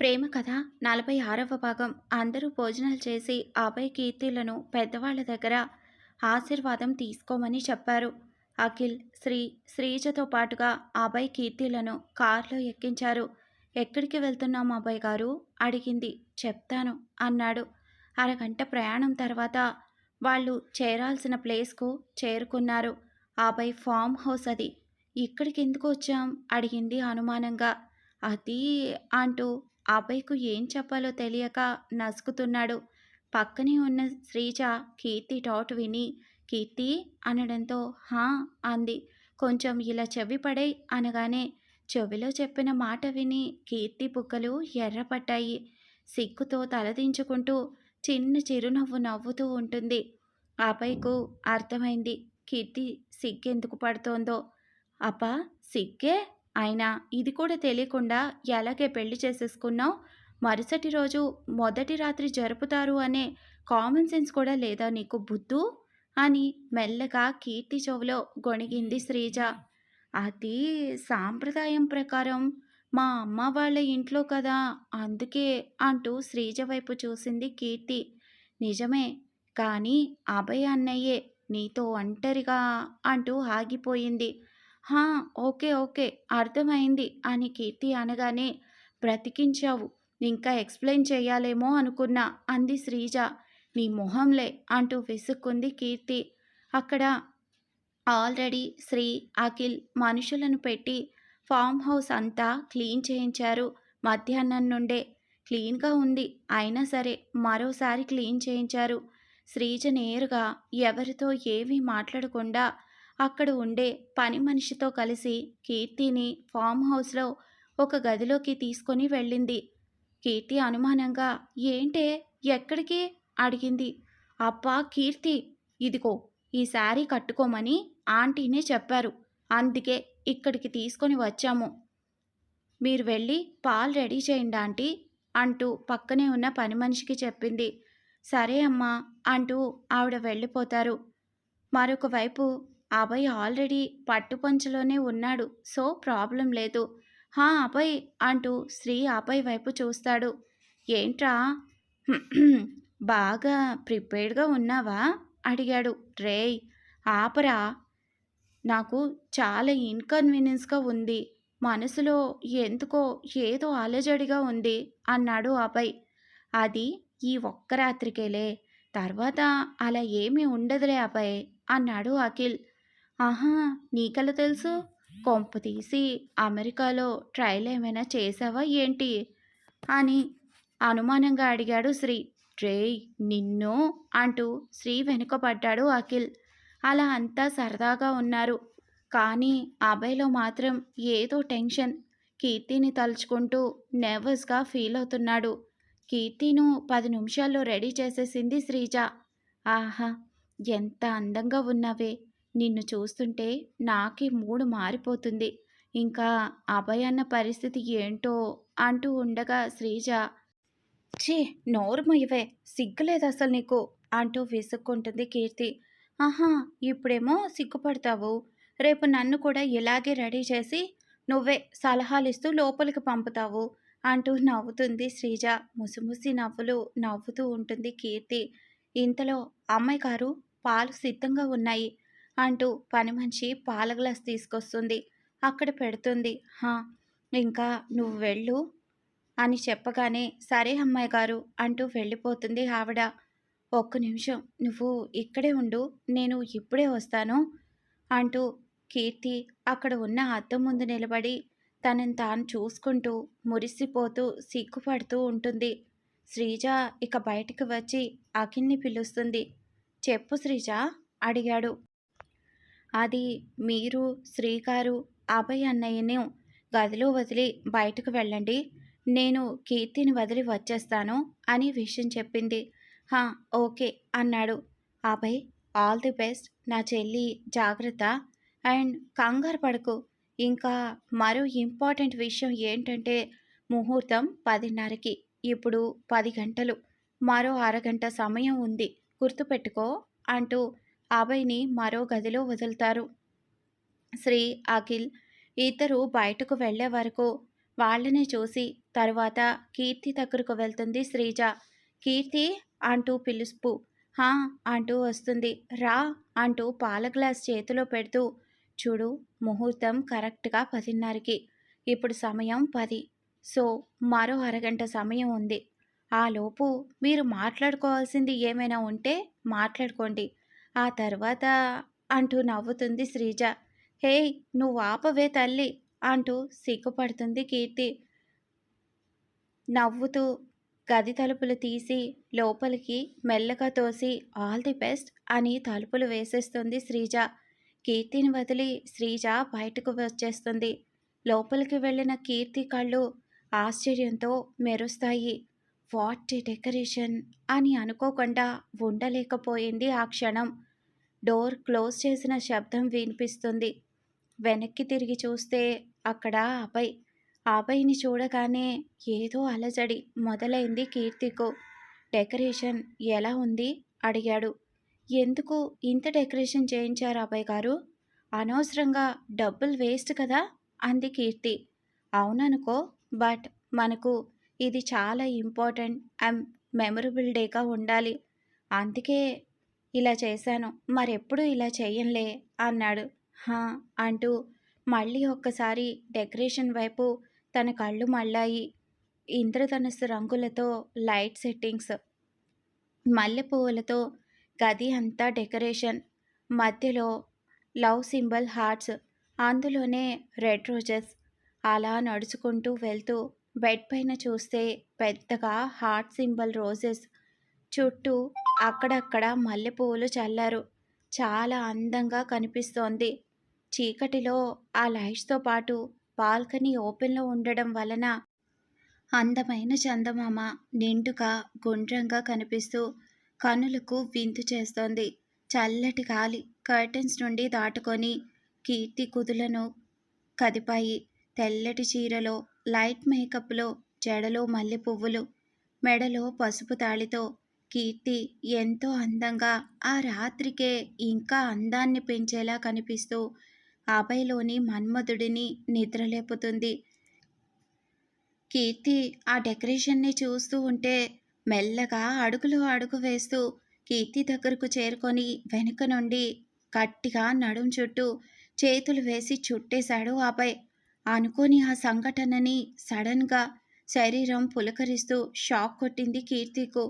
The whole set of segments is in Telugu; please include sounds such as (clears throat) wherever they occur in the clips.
ప్రేమ కథ నలభై ఆరవ భాగం. అందరూ భోజనాలు చేసి అభయ్ కీర్తిలను పెద్దవాళ్ళ దగ్గర ఆశీర్వాదం తీసుకోమని చెప్పారు. అఖిల్ శ్రీ శ్రీజతో పాటుగా అభయ్ కీర్తిలను కారులో ఎక్కించారు. ఎక్కడికి వెళ్తున్నాం అభయ్ గారు? అడిగింది. చెప్తాను అన్నాడు. అరగంట ప్రయాణం తర్వాత వాళ్ళు చేరాల్సిన ప్లేస్కు చేరుకున్నారు. అభయ్ ఫామ్ హౌస్ అది. ఇక్కడికి ఎందుకు వచ్చాం? అడిగింది అనుమానంగా. అది అంటూ అభయ్కు ఏం చెప్పాలో తెలియక నసుకుతున్నాడు. పక్కనే ఉన్న శ్రీజ కీర్తి టాట్ విని కీర్తి అనడంతో హా అంది. కొంచెం ఇలా చెవి పడే అనగానే చెవిలో చెప్పిన మాట విని కీర్తి బుగ్గలు ఎర్రపట్టాయి. సిగ్గుతో తలదించుకుంటూ చిన్న చిరునవ్వు నవ్వుతూ ఉంటుంది. అపైకు అర్థమైంది. కీర్తి సిగ్గెందుకు పడుతోందో. అప్ప సిగ్గే? అయినా ఇది కూడా తెలియకుండా ఎలాగే పెళ్ళి చేసేసుకున్నావు? మరుసటి రోజు మొదటి రాత్రి జరుపుతారు అనే కామన్ సెన్స్ కూడా లేదా నీకు బుద్ధు? అని మెల్లగా కీర్తి చెవులో గొణిగింది శ్రీజ. అది సాంప్రదాయం ప్రకారం మా అమ్మ వాళ్ళ ఇంట్లో కదా అందుకే అంటూ శ్రీజ వైపు చూసింది కీర్తి. నిజమే కానీ అభయ అన్నయ్యే నీతో ఒంటరిగా అంటూ ఆగిపోయింది. హా ఓకే ఓకే అర్థమైంది. అని కీర్తి అనగానే బ్రతికించావు ఇంకా ఎక్స్ప్లెయిన్ చేయాలేమో అనుకున్నా అంది శ్రీజ. నీ మొహంలే అంటూ విసుక్కుంది కీర్తి. అక్కడ ఆల్రెడీ శ్రీ అఖిల్ మనుషులను పెట్టి ఫామ్ హౌస్ అంతా క్లీన్ చేయించారు. మధ్యాహ్నం నుండే క్లీన్గా ఉంది. అయినా సరే మరోసారి క్లీన్ చేయించారు. శ్రీజ నేరుగా ఎవరితో ఏమీ మాట్లాడకుండా అక్కడ ఉండే పని మనిషితో కలిసి కీర్తిని ఫామ్ హౌస్లో ఒక గదిలోకి తీసుకొని వెళ్ళింది. కీర్తి అనుమానంగా ఏంటే ఎక్కడికి? అడిగింది. అబ్బా కీర్తి ఇదిగో ఈ శారీ కట్టుకోమని ఆంటీనే చెప్పారు. అందుకే ఇక్కడికి తీసుకొని వచ్చాము. మీరు వెళ్ళి పాలు రెడీ చేయండి ఆంటీ అంటూ పక్కనే ఉన్న పని మనిషికి చెప్పింది. సరే అమ్మా అంటూ ఆవిడ వెళ్ళిపోతారు. మరొకవైపు అభయ్ ఆల్రెడీ పట్టుపంచలోనే ఉన్నాడు. సో ప్రాబ్లం లేదు. హా అభయ్! అంటూ శ్రీ అభయ్ వైపు చూస్తాడు. ఏంట్రా? (clears throat) బాగా ప్రిపేర్డ్గా ఉన్నావా? అడిగాడు. రేయ్! ఆపరా! నాకు చాలా ఇన్కన్వీనియన్స్గా ఉంది. మనసులో ఎందుకో ఏదో అలజడిగా ఉంది అన్నాడు అభయ్. అది ఈ ఒక్క రాత్రికేలే. తర్వాత అలా ఏమీ ఉండదులే అభయ్! అన్నాడు అఖిల్. ఆహా నీకెలా తెలుసు? కొంపు తీసి అమెరికాలో ట్రయల్ ఏమైనా చేసావా ఏంటి? అని అనుమానంగా అడిగాడు శ్రీ. రేయ్ నిన్ను అంటూ శ్రీ వెనుకపడ్డాడు అఖిల్. అలా అంతా సరదాగా ఉన్నారు. కానీ అభయ్లో మాత్రం ఏదో టెన్షన్. కీర్తిని తలుచుకుంటూ నెర్వస్గా ఫీల్ అవుతున్నాడు. కీర్తిను పది నిమిషాల్లో రెడీ చేసేసింది శ్రీజ. ఆహా ఎంత అందంగా ఉన్నావే. నిన్ను చూస్తుంటే నాకే మూడు మారిపోతుంది. ఇంకా అభయన్న పరిస్థితి ఏంటో అంటూ ఉండగా శ్రీజ ఛీ నోరు ఇవే సిగ్గులేదు అసలు నీకు అంటూ విసుక్కుంటుంది కీర్తి. ఆహా ఇప్పుడేమో సిగ్గుపడతావు. రేపు నన్ను కూడా ఇలాగే రెడీ చేసి నువ్వే సలహాలు ఇస్తూ లోపలికి పంపుతావు అంటూ నవ్వుతుంది శ్రీజ. ముసిముసి నవ్వులు నవ్వుతూ ఉంటుంది కీర్తి. ఇంతలో అమ్మాయి గారు పాలు సిద్ధంగా ఉన్నాయి. అంటూ పని మనిషి పాల గ్లాస్ తీసుకొస్తుంది. అక్కడ పెడుతుంది. హా ఇంకా నువ్వు వెళ్ళు అని చెప్పగానే సరే అమ్మాయి గారు అంటూ వెళ్ళిపోతుంది ఆవిడ. ఒక్క నిమిషం నువ్వు ఇక్కడే ఉండు నేను ఇప్పుడే వస్తాను అంటూ కీర్తి అక్కడ ఉన్న అద్దం ముందు నిలబడి తనని తాను చూసుకుంటూ మురిసిపోతూ సిగ్గుపడుతూ ఉంటుంది. శ్రీజ ఇక బయటికి వచ్చి అఖిల్ని పిలుస్తుంది. చెప్పు శ్రీజ అడిగాడు. అది మీరు శ్రీగారు అభయ్ అన్నయ్యను గదిలో వదిలి బయటకు వెళ్ళండి. నేను కీర్తిని వదిలి వచ్చేస్తాను అని విషయం చెప్పింది. హా ఓకే అన్నాడు. అభయ్ ఆల్ ది బెస్ట్ నా చెల్లి జాగ్రత్త. అండ్ కంగారు పడకు. ఇంకా మరో ఇంపార్టెంట్ విషయం ఏంటంటే ముహూర్తం పదిన్నరకి. ఇప్పుడు పది గంటలు. మరో అరగంట సమయం ఉంది. గుర్తుపెట్టుకో అంటూ అభయ్ని మరో గదిలో వదులుతారు. శ్రీ అఖిల్ ఇద్దరు బయటకు వెళ్ళే వరకు వాళ్ళని చూసి తరువాత కీర్తి దగ్గరకు వెళ్తుంది శ్రీజ. కీర్తి అంటూ పిలుపు హా అంటూ వస్తుంది. రా అంటూ పాల గ్లాస్ చేతిలో పెడుతూ చూడు ముహూర్తం కరెక్ట్గా పదిన్నరకి. ఇప్పుడు సమయం పది. సో మరో అరగంట సమయం ఉంది. ఆ లోపు మీరు మాట్లాడుకోవాల్సింది ఏమైనా ఉంటే మాట్లాడుకోండి. ఆ తర్వాత అంటూ నవ్వుతుంది శ్రీజ. హే నువ్వు ఆపవే తల్లి అంటూ సిగ్గుపడుతుంది కీర్తి. నవ్వుతూ గది తలుపులు తీసి లోపలికి మెల్లగా తోసి ఆల్ ది బెస్ట్ అని తలుపులు వేసేస్తుంది శ్రీజ. కీర్తిని వదిలి శ్రీజ బయటకు వచ్చేస్తుంది. లోపలికి వెళ్ళిన కీర్తి కళ్ళు ఆశ్చర్యంతో మెరుస్తాయి. వాట్ డెకరేషన్ అని అనుకోకుండా ఉండలేకపోయింది ఆ క్షణం. డోర్ క్లోజ్ చేసిన శబ్దం వినిపిస్తుంది. వెనక్కి తిరిగి చూస్తే అక్కడ అభయ్. అభయ్ని చూడగానే ఏదో అలజడి మొదలైంది కీర్తికు. డెకరేషన్ ఎలా ఉంది? అడిగాడు. ఎందుకు ఇంత డెకరేషన్ చేయించారు అభయ్ గారు? అనవసరంగా డబ్బులు వేస్ట్ కదా? అంది కీర్తి. అవుననుకో బట్ మనకు ఇది చాలా ఇంపార్టెంట్ అండ్ మెమరబుల్ డేగా ఉండాలి. అందుకే ఇలా చేశాను మరెప్పుడు ఇలా చేయంలే అన్నాడు. హా అంటూ మళ్ళీ ఒక్కసారి డెకరేషన్ వైపు తన కళ్ళు మళ్ళాయి. ఇంద్రధనుస్సు రంగులతో లైట్ సెట్టింగ్స్ మల్లెపువ్వులతో గది అంతా డెకరేషన్ మధ్యలో లవ్ సింబల్ హార్ట్స్ అందులోనే రెడ్ రోజెస్ అలా నడుచుకుంటూ వెళ్తూ బెడ్ పైన చూస్తే పెద్దగా హార్ట్ సింబల్ రోజెస్ చుట్టూ అక్కడక్కడ మల్లెపువ్వులు చల్లారు. చాలా అందంగా కనిపిస్తోంది. చీకటిలో ఆ లైట్స్తో పాటు బాల్కనీ ఓపెన్లో ఉండడం వలన అందమైన చందమామ నిండుగా గుండ్రంగా కనిపిస్తూ కనులకు విందు చేస్తోంది. చల్లటి గాలి కర్టెన్స్ నుండి దాటుకొని కీర్తి కుదులను కదిపాయి. తెల్లటి చీరలో లైట్ మేకప్లో జడలో మల్లె పువ్వులు మెడలో పసుపు తాళితో కీర్తి ఎంతో అందంగా ఆ రాత్రికే ఇంకా అందాన్ని పెంచేలా కనిపిస్తూ అభయలోని మన్మధుడిని నిద్రలేపుతుంది. కీర్తి ఆ డెకరేషన్ని చూస్తూ ఉంటే మెల్లగా అడుగులు అడుగు వేస్తూ కీర్తి దగ్గరకు చేరుకొని వెనుక నుండి గట్టిగా నడుం చుట్టూ చేతులు వేసి చుట్టేశాడు అభయ్ అనుకోని ఆ సంఘటనని సడన్గా శరీరం పులకరిస్తూ షాక్ కొట్టింది కీర్తికు.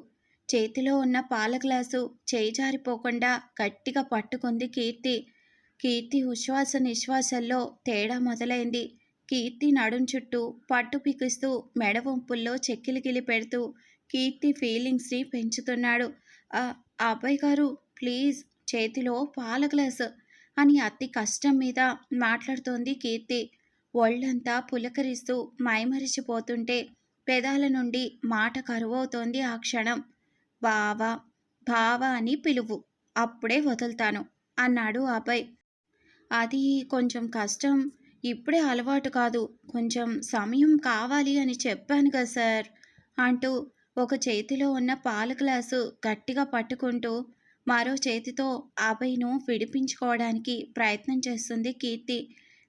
చేతిలో ఉన్న పాల గ్లాసు చేయి జారిపోకుండా గట్టిగా పట్టుకుంది కీర్తి. కీర్తి ఉశ్వాస నిశ్వాసల్లో తేడా మొదలైంది. కీర్తి నడుం చుట్టూ పట్టు పికిస్తూ మెడ వంపుల్లో పెడుతూ కీర్తి ఫీలింగ్స్ని పెంచుతున్నాడు. ఆ అబ్బాయి గారు ప్లీజ్ చేతిలో పాల గ్లాసు అని అతి కష్టం మీద మాట్లాడుతోంది కీర్తి. ఒళ్ళంతా పులకరిస్తూ మైమరిచిపోతుంటే పెదాల నుండి మాట కరువవుతోంది ఆ క్షణం. బావా బావా అని పిలువు. అప్పుడే వదులుతాను అన్నాడు అబ్బాయి అది కొంచెం కష్టం. ఇప్పుడే అలవాటు కాదు. కొంచెం సమయం కావాలి అని చెప్పాను కదా సార్ అంటూ ఒక చేతిలో ఉన్న పాల గ్లాసు గట్టిగా పట్టుకుంటూ మరో చేతితో అభయ్ను విడిపించుకోవడానికి ప్రయత్నం చేస్తుంది కీర్తి.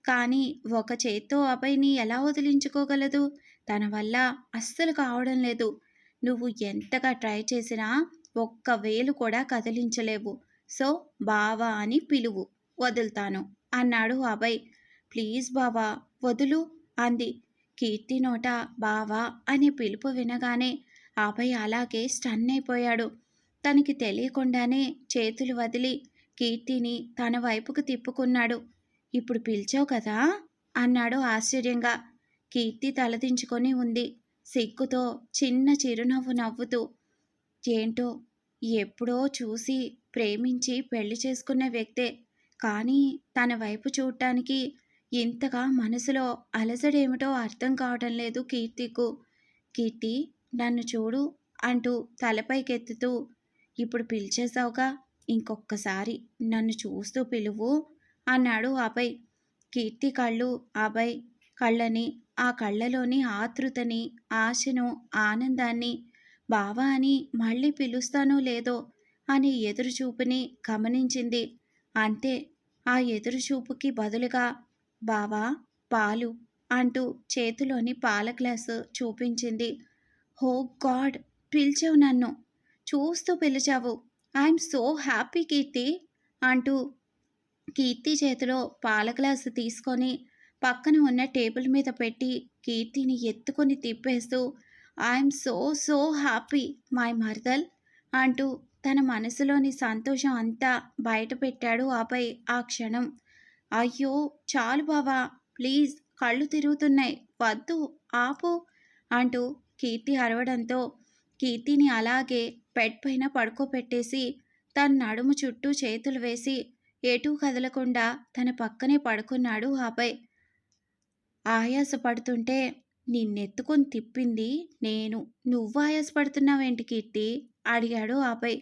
కానీ ఒక చేత్తో అభయ్ని ఎలా వదిలించుకోగలదు? తన వల్ల అస్సలు కావడం లేదు. నువ్వు ఎంతగా ట్రై చేసినా ఒక్క వేలు కూడా కదిలించలేవు. సో బావా అని పిలువు. వదులుతాను అన్నాడు అభయ్. ప్లీజ్ బావా వదులు అంది. కీర్తి నోట బావా అనే పిలుపు వినగానే అభయ్ అలాగే స్టన్ అయిపోయాడు. తనకి తెలియకుండానే చేతులు వదిలి కీర్తిని తన వైపుకు తిప్పుకున్నాడు. ఇప్పుడు పిలిచావు కదా? అన్నాడు ఆశ్చర్యంగా. కీర్తి తలదించుకొని ఉంది. సిగ్గుతో చిన్న చిరునవ్వు నవ్వుతూ ఏంటో ఎప్పుడో చూసి ప్రేమించి పెళ్ళి చేసుకున్న వ్యక్తే కానీ తన వైపు చూడటానికి ఇంతగా మనసులో అలసడేమిటో అర్థం కావటం లేదు కీర్తికు. కీర్తి నన్ను చూడు అంటూ తలపైకెత్తుతూ ఇప్పుడు పిలిచేసావుగా ఇంకొక్కసారి నన్ను చూస్తూ పిలువు అన్నాడు అభయ్ కీర్తి కళ్ళు అభయ్ కళ్ళని ఆ కళ్ళలోని ఆతృతని ఆశను ఆనందాన్ని బావా అని మళ్ళీ పిలుస్తానో లేదో అనే ఎదురుచూపుని గమనించింది. అంతే ఆ ఎదురుచూపుకి బదులుగా బావా పాలు అంటూ చేతిలోని పాల గ్లాసు చూపించింది. హో గాడ్ పిలిచావు నన్ను చూస్తూ పిలిచావు. ఐఎమ్ సో హ్యాపీ కీర్తి అంటూ కీర్తి చేతిలో పాల గ్లాసు తీసుకొని పక్కన ఉన్న టేబుల్ మీద పెట్టి కీర్తిని ఎత్తుకొని తిప్పేస్తూ I'm so so happy my మర్దల్ అంటూ తన మనసులోని సంతోషం అంతా బయట పెట్టాడు ఆపై ఆ క్షణం. అయ్యో చాలు బావా ప్లీజ్ కళ్ళు తిరుగుతున్నాయి వద్దు ఆపు అంటూ కీర్తి అరవడంతో కీర్తిని అలాగే బెడ్ పైన పడుకోపెట్టేసి తన నడుము చుట్టూ చేతులు వేసి ఎటూ కదలకుండా తన పక్కనే పడుకున్నాడు ఆపై ఆయాసపడుతుంటే నిన్నెత్తుకొని తిప్పింది నేను. నువ్వు ఆయాసపడుతున్నావేంటి కీర్తి? అడిగాడు ఆపై.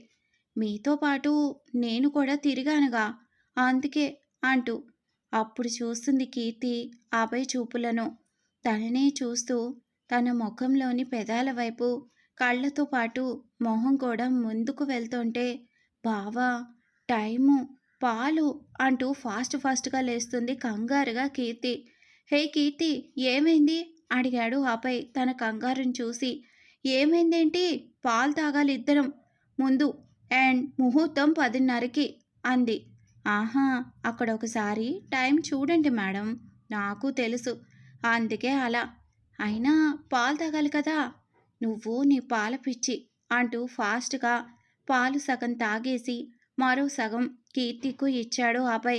మీతో పాటు నేను కూడా తిరిగానుగా. అందుకే అంటూ. అప్పుడు చూస్తుంది కీర్తి ఆపై చూపులను. తననే చూస్తూ తన ముఖంలోని పెదాల వైపు కళ్ళతో పాటు మొహం కూడా ముందుకు వెళ్తుంటే బావా టైము పాలు అంటూ ఫాస్ట్ ఫాస్ట్గా లేస్తుంది కంగారుగా కీర్తి. హే కీర్తి ఏమైంది? అడిగాడు ఆపై తన కంగారుని చూసి. ఏమైందేంటి? పాలు తాగాలి ఇద్దరం. ముందు అండ్ ముహూర్తం పదిన్నరకి అంది. ఆహా అక్కడ ఒకసారి టైం చూడండి మేడం నాకు తెలుసు అందుకే అలా. అయినా పాలు తాగాలి కదా? నువ్వు నీ పాల పిచ్చి అంటూ ఫాస్ట్గా పాలు సగం తాగేసి మరో సగం కీర్తికు ఇచ్చాడు ఆపై.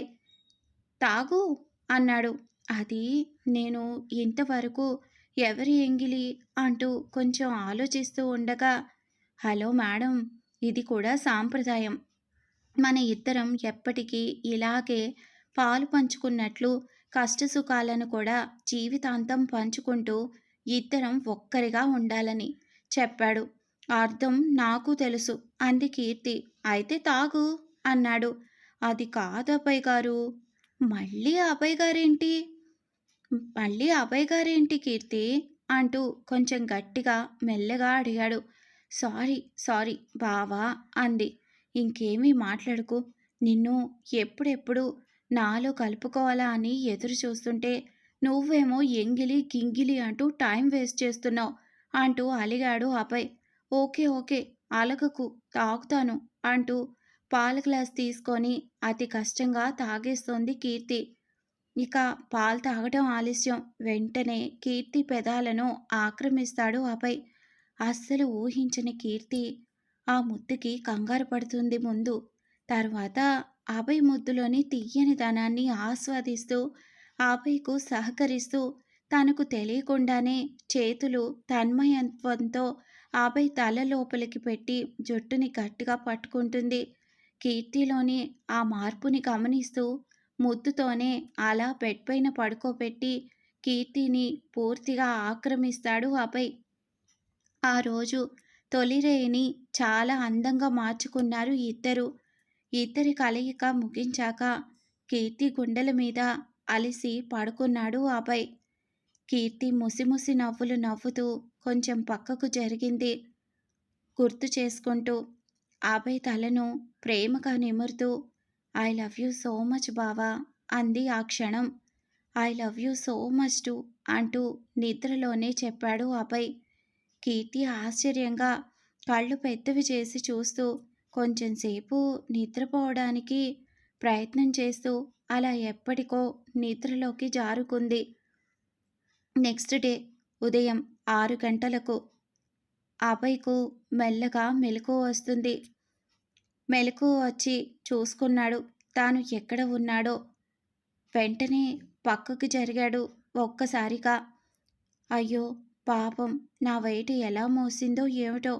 తాగు అన్నాడు. అది నేను ఇంతవరకు ఎవరి ఎంగిలి అంటూ కొంచెం ఆలోచిస్తూ ఉండగా హలో మేడం ఇది కూడా సాంప్రదాయం. మన ఇద్దరం ఎప్పటికీ ఇలాగే పాలు పంచుకున్నట్లు కష్టసుఖాలను కూడా జీవితాంతం పంచుకుంటూ ఇద్దరం ఒక్కరిగా ఉండాలని చెప్పాడు. అర్థం నాకు తెలుసు. అంది కీర్తి. అయితే తాగు అన్నాడు. అది కాదు అబ్బాయి గారు మళ్ళీ అబ్బాయి గారేంటి మళ్ళీ అబ్బాయి గారేంటి కీర్తి? అంటూ కొంచెం గట్టిగా మెల్లగా అడిగాడు. సారీ సారీ బావా అంది. ఇంకేమీ మాట్లాడుకు. నిన్ను ఎప్పుడెప్పుడు నాలో కలుపుకోవాలా అని ఎదురు చూస్తుంటే నువ్వేమో ఎంగిలి గింగిలి అంటూ టైం వేస్ట్ చేస్తున్నావు అంటూ అలిగాడు ఆపై ఓకే ఓకే అలగకు తాగుతాను అంటూ పాల గ్లాస్ తీసుకొని అతి కష్టంగా తాగేస్తోంది కీర్తి. ఇక పాలు తాగడం ఆలస్యం. వెంటనే కీర్తి పెదాలను ఆక్రమిస్తాడు ఆపై అస్సలు ఊహించని కీర్తి ఆ ముద్దుకి కంగారు పడుతుంది ముందు. తర్వాత అభయ్ ముద్దులోని తీయని ధనాన్ని ఆస్వాదిస్తూ అభయ్కు సహకరిస్తూ తనకు తెలియకుండానే చేతులు తన్మయత్వంతో అభయ్ తల లోపలికి పెట్టి జుట్టుని గట్టిగా పట్టుకుంటుంది. కీర్తిలోని ఆ మార్పుని గమనిస్తూ ముద్దుతోనే అలా బెడ్ పైన పడుకోబెట్టి కీర్తిని పూర్తిగా ఆక్రమిస్తాడు అభయ్. ఆ రోజు తొలిరేయిని చాలా అందంగా మార్చుకున్నారు ఇద్దరు. ఇద్దరి కలయిక ముగించాక కీర్తి గుండెల మీద అలిసి పడుకున్నాడు అభయ్. కీర్తి ముసిముసి నవ్వులు నవ్వుతూ కొంచెం పక్కకు జరిగింది. గుర్తు చేసుకుంటూ ఆపై తలను ప్రేమగా నిమురుతూ I love you so much బావా అంది ఆ క్షణం. I love you so much too అంటూ నిద్రలోనే చెప్పాడు ఆపై కీర్తి ఆశ్చర్యంగా కళ్ళు పెద్దవి చేసి చూస్తూ కొంచెంసేపు నిద్రపోవడానికి ప్రయత్నం చేస్తూ అలా ఎప్పటికో నిద్రలోకి జారుకుంది. నెక్స్ట్ డే ఉదయం ఆరు గంటలకు అభయ్కు మెల్లగా మెలకు వస్తుంది. మెలకు వచ్చి చూసుకున్నాడు. తాను ఎక్కడ ఉన్నాడో? వెంటనే పక్కకు జరిగాడు ఒక్కసారిగా. అయ్యో పాపం నా వెయిట్ ఎలా మోసిందో ఏమిటో?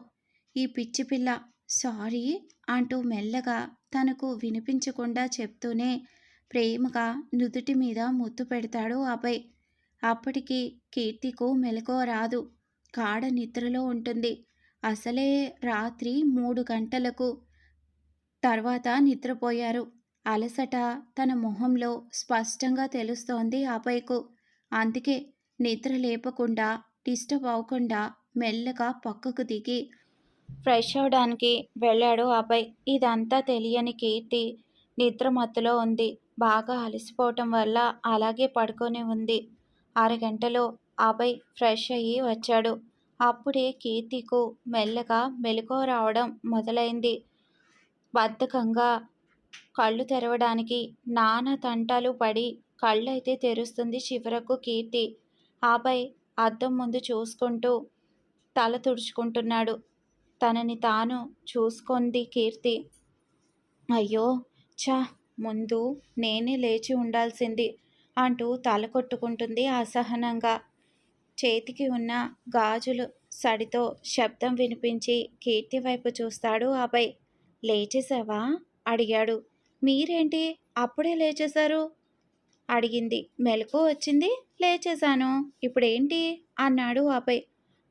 ఈ పిచ్చి పిల్ల సారీ అంటూ మెల్లగా తనకు వినిపించకుండా చెప్తూనే ప్రేమగా నుదుటి మీద ముద్దు పెడతాడు అభయ్. అప్పటికి కీర్తికు మెలకువ రాదు. కాడ నిద్రలో ఉంటుంది. అసలే రాత్రి మూడు గంటలకు తర్వాత నిద్రపోయారు. అలసట తన మొహంలో స్పష్టంగా తెలుస్తోంది ఆపైకు అందుకే నిద్ర లేపకుండా డిస్టర్బ్ అవ్వకుండా మెల్లగా పక్కకు దిగి ఫ్రెష్ అవడానికి వెళ్ళాడు ఆపై ఇదంతా తెలియని కీర్తి నిద్ర మత్తులో ఉంది. బాగా అలసిపోవటం వల్ల అలాగే పడుకొని ఉంది. అరగంటలో ఆపై ఫ్రెష్ అయ్యి వచ్చాడు. అప్పుడే కీర్తికు మెల్లగా మెలకువ రావడం మొదలైంది. బద్ధకంగా కళ్ళు తెరవడానికి నానా తంటాలు పడి కళ్ళైతే తెరుస్తుంది చివరకు కీర్తి. ఆపై అద్దం ముందు చూసుకుంటూ తల తుడుచుకుంటున్నాడు. తనని తాను చూసుకుంది కీర్తి. అయ్యో చా ముందు నేనే లేచి ఉండాల్సింది అంటూ తల కొట్టుకుంటుంది అసహనంగా. చేతికి ఉన్న గాజులు సడితో శబ్దం వినిపించి కీర్తి వైపు చూస్తాడు. ఆపై లేచేశావా? అడిగాడు. మీరేంటి? అప్పుడే లేచేశారు? అడిగింది. మెలకు వచ్చింది లేచేశాను. ఇప్పుడేంటి? అన్నాడు అభయ్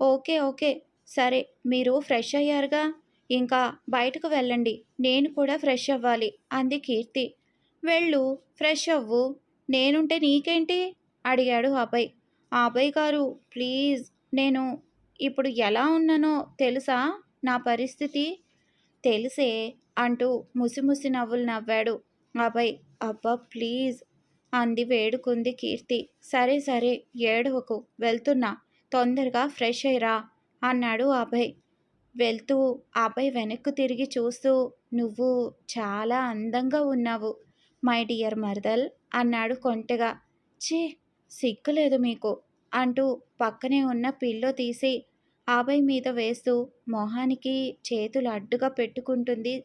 ఓకే ఓకే. సరే మీరు ఫ్రెష్ అయ్యారుగా. ఇంకా బయటకు వెళ్ళండి. నేను కూడా ఫ్రెష్ అవ్వాలి అంది కీర్తి. వెళ్ళు ఫ్రెష్ అవ్వు. నేనుంటే నీకేంటి? అడిగాడు అభయ్ అభయ్ గారు ప్లీజ్. నేను ఇప్పుడు ఎలా ఉన్నానో తెలుసా? నా పరిస్థితి? తెలిసే అంటూ ముసిముసి నవ్వులు నవ్వాడు. అబ్బాయి అబ్బా ప్లీజ్ అంది వేడుకుంది కీర్తి. సరే సరే ఏడవకు వెళ్తున్నా. తొందరగా ఫ్రెష్ అయ్యరా అన్నాడు అభయ్. వెళ్తూ అభయ్ వెనక్కు తిరిగి చూస్తూ నువ్వు చాలా అందంగా ఉన్నావు మై డియర్ మర్దల్ అన్నాడు కొంటెగా. ఛీ సిగ్గులేదు మీకు అంటూ పక్కనే ఉన్న పిల్లో తీసి ఆబై మీద వేస్తూ మొహానికి చేతులు అడ్డుగా పెట్టుకుంటుంది.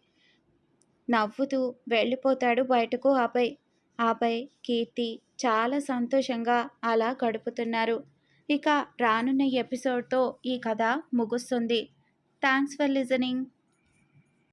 నవ్వుతూ వెళ్ళిపోతాడు బయటకు. ఆపై ఆపై కీర్తి చాలా సంతోషంగా అలా గడుపుతున్నారు. ఇక రానున్న ఎపిసోడ్తో ఈ కథ ముగుస్తుంది. Thanks for listening.